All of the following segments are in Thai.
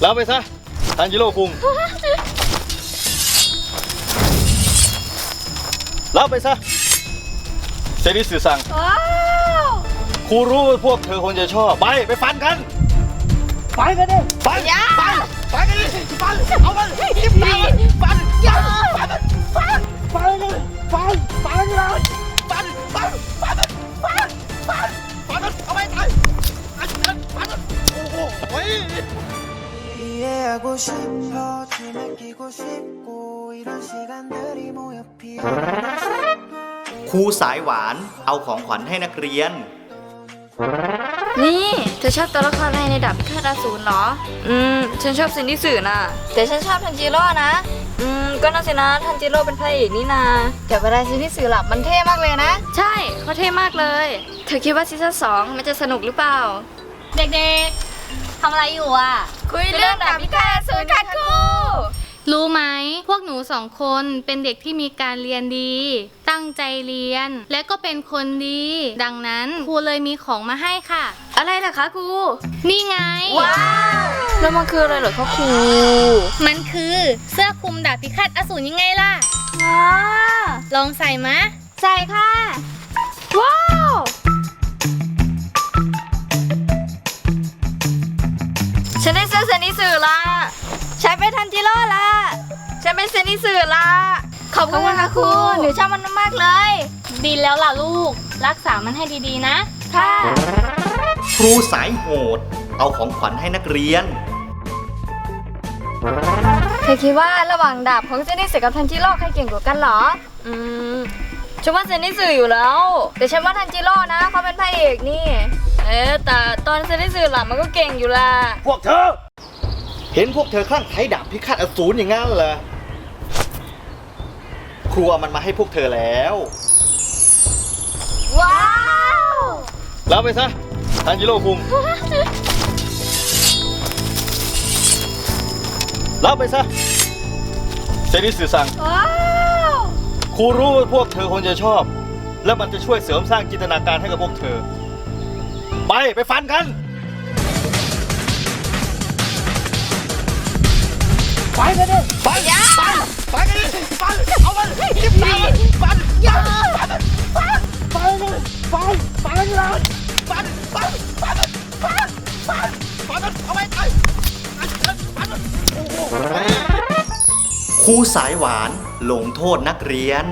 แล้วไปซะทันจิโร่คุงแล้วไปซะเซนิสึสั่งว้าวครูรู้ว่าพวกเธอคงจะชอบ ไป ไปฟันกัน ไปกันดิฟันไปไปกันดิฟันเอามันฟันฟันอย่าฟันฟันฟันเลยฟันฟันเลยฟัน 이해하고 싶어 지맡기고 싶고 이런 시간들이 모여 피어나 싶어 ครูสายหวานเอาของขวัญให้นักเรียน นี่เธอชอบตัวละครอะไรในดับพิฆาตอสูรเหรอ อืม ฉันชอบซินดิสึน่ะ แต่ฉันชอบทันจิโร่นะ อืม ก็น่าสินะ ทันจิโร่เป็นพระเอกนี่นาแต่เวลาซินดิสึหลับมันเท่มากเลยนะ ใช่เขาเท่มากเลย เธอคิดว่าซีซั่นสองมันจะสนุกหรือเปล่า เด็กๆ ทำอะไรอยู่อ่ะ คุยเรื่องดับพิฆาตอสูรค่ะครูรู้ไหม พวกหนูสองคนเป็นเด็กที่มีการเรียนดี ตั้งใจเรียน และก็เป็นคนดี ดังนั้นครูเลยมีของมาให้ค่ะ อะไรล่ะคะครู นี่ไง ว้าวแล้วมันคืออะไรเหรอคะครู มันคือเสื้อคลุมดาบพิฆาตอสูรยังไงล่ะ ว้าลองใส่มะใช่ค่ะ ว้าว เป็นเซนิสึละขอบคุณค่ะครูหนูชอบมันมากๆเลย ดีแล้วล่ะลูก รักษามันให้ดีๆนะ ค่ะ ครูสายโหด เอาของขวัญให้นักเรียน เธอคิดว่าระหว่างดาบของเซนิสึกับทันจิโร่ใครเก่งกว่ากันเหรอ อืมฉันว่าเซนิสึอยู่แล้ว แต่ฉันว่าทันจิโร่นะเขาเป็นพระเอกนี่ เอ๊ะแต่ตอนเซนิสึหลับมันก็เก่งอยู่ละพวกเธอ เห็นพวกเธอคลั่งไคล้ดาบพิฆาตอสูรอย่างนั้นเหรอ ครูเอามันมาให้พวกเธอแล้ว ว้าวแล้วไปซะทันจิโร่คุงแล้วไปซะเซนิสึสั่งว้าวครูรู้ว่าพวกเธอคงจะชอบ และมันจะช่วยเสริมสร้างจินตนาการให้กับพวกเธอ ไป ไปฟันกัน ไปกันดิไปไป ไปกันดิไปเอามันไปฟันอย่าฟันฟันเลยฟันฟันเลยฟันฟันฟันฟันฟันฟันเอาไปไปฟันโอ้โหครูสายหวานลงโทษนักเรียน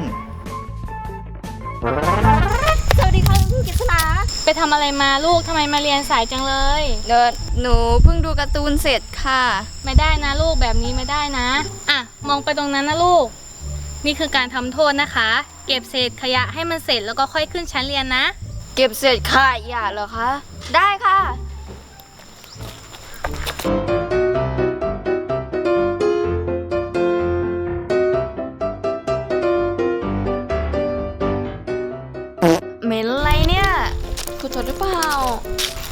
ไปทำอะไรมาลูกทำไมมาเรียนสายจังเลย เดี๋ยวหนูเพิ่งดูการ์ตูนเสร็จค่ะ ไม่ได้นะลูกแบบนี้ไม่ได้นะ อะ มองไปตรงนั้นนะลูก นี่คือการทำโทษนะคะ เก็บเศษขยะให้มันเสร็จแล้วก็ค่อยขึ้นชั้นเรียนนะ เก็บเศษขยะเหรอคะ ได้ค่ะ ดหรือเปล่า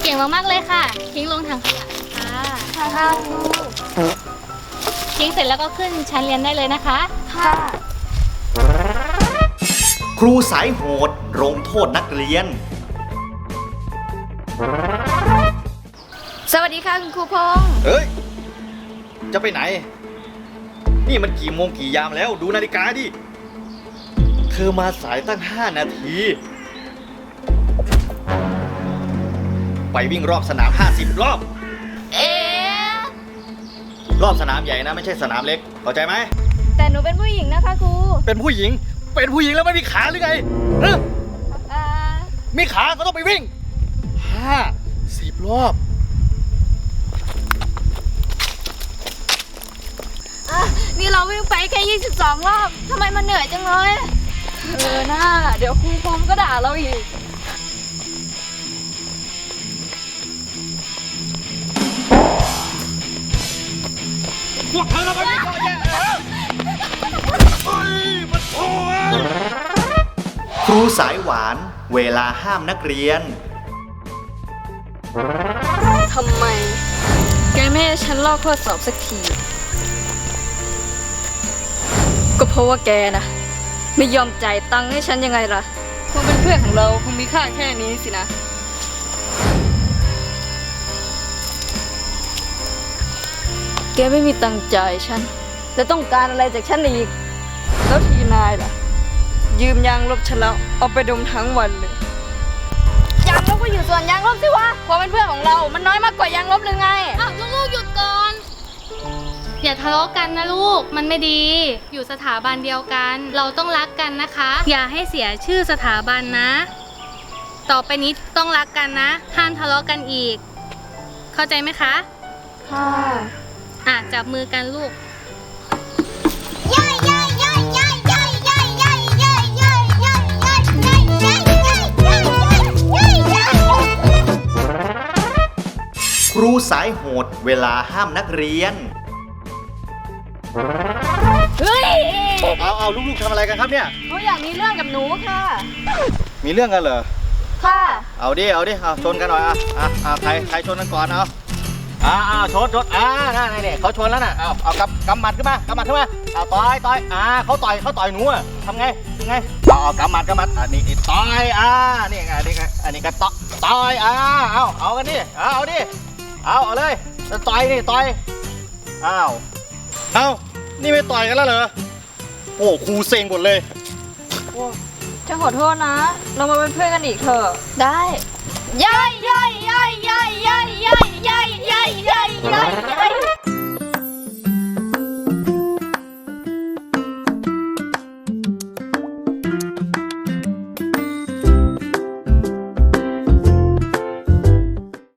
เก่งมากๆเลยค่ะ ทิ้งลงถังขยะค่ะค่ะค่ะครูทิ้งเสร็จแล้วก็ขึ้นชั้นเรียนได้เลยนะคะ ค่ะ ครูสายโหดลงโทษนักเรียน สวัสดีค่ะคุณครูพงษ์เฮ้ย จะไปไหน นี่มันกี่โมงกี่ยามแล้วดูนาฬิกาดิ เธอมาสายตั้ง 5 นาที ไปวิ่งรอบสนาม 50 รอบ เอ๊ะรอบสนามใหญ่นะ ไม่ใช่สนามเล็กเข้าใจไหม แต่หนูเป็นผู้หญิงนะคะครูเป็นผู้หญิง เป็นผู้หญิงแล้วไม่มีขาหรือไงเอ้ออ่ามีขาก็ต้องไปวิ่งห้าสิบรอบ อะนี่เราวิ่งไปแค่22 รอบทำไมมันเหนื่อยจังเลยเออหน้าเดี๋ยวครูพงษ์ก็ด่าเราอีก วกเธอทำไมไม่ก่อนแย่เอ้อเฮ้ยมันโอ้ยครูสายหวาน เวลาห้ามนักเรียน ทำไม แกไม่ให้ฉันลอกข้อสอบสักที ก็เพราะว่าแกนะ ไม่ยอมจ่ายตังค์ให้ฉันยังไงล่ะความเป็นเพื่อนของเราคงมีค่าแค่นี้สินะ แกไม่มีตังค์จ่ายฉัน และต้องการอะไรจากฉันอีก แล้วทีนายล่ะ ยืมยางลบฉันแล้วเอาไปดมทั้งวันเลย ยางลบก็อยู่ส่วนยางลบสิวะความเป็นเพื่อนของเรา มันน้อยมากกว่ายางลบหรือไง อ้าวลูกๆหยุดก่อน อย่าทะเลาะกันนะลูก มันไม่ดี อยู่สถาบันเดียวกัน เราต้องรักกันนะคะ อย่าให้เสียชื่อสถาบันนะ ต่อไปนี้ต้องรักกันนะ ห้ามทะเลาะกันอีก เข้าใจไหมคะ ค่ะ อะจับมือกันลูกครูสายโหดเวลาห้ามนักเรียน เฮ้ยเอาเอาลูกๆทำอะไรกันครับเนี่ย หนูอยากมีเรื่องกับหนูค่ะ มีเรื่องกันเหรอ ค่ะ เอาดิ เอาดิ เอาชนกันหน่อยอะอะอะใคร ใครชนกันก่อนเอา อ่าอ่าชนชนอ่านั่นนี่เขาชนแล้วน่ะเอาเอากำกำหมัดขึ้นมากำหมัดขึ้นมาเอาต่อยต่อยอ่าเขาต่อยเขาต่อยหนูอะทำไงยังไงเอาเอากำหมัดกำหมัดอ่านี่นี่ต่อยอ่านี่ไงนี่ไงอันนี้ก็ต่อต่อยอ่าเอาเอากันดิเอาเอาดิเอาเอาเลยจะต่อยนี่ต่อยอ้าวเอ้านี่ไม่ต่อยกันแล้วเหรอโอ้ครูเซ็งหมดเลยฉันขอโทษนะ เรามาเป็นเพื่อนกันอีกเถอะได้ย่ายย่ายย่ายย่ายย่าย ay, ay, ay.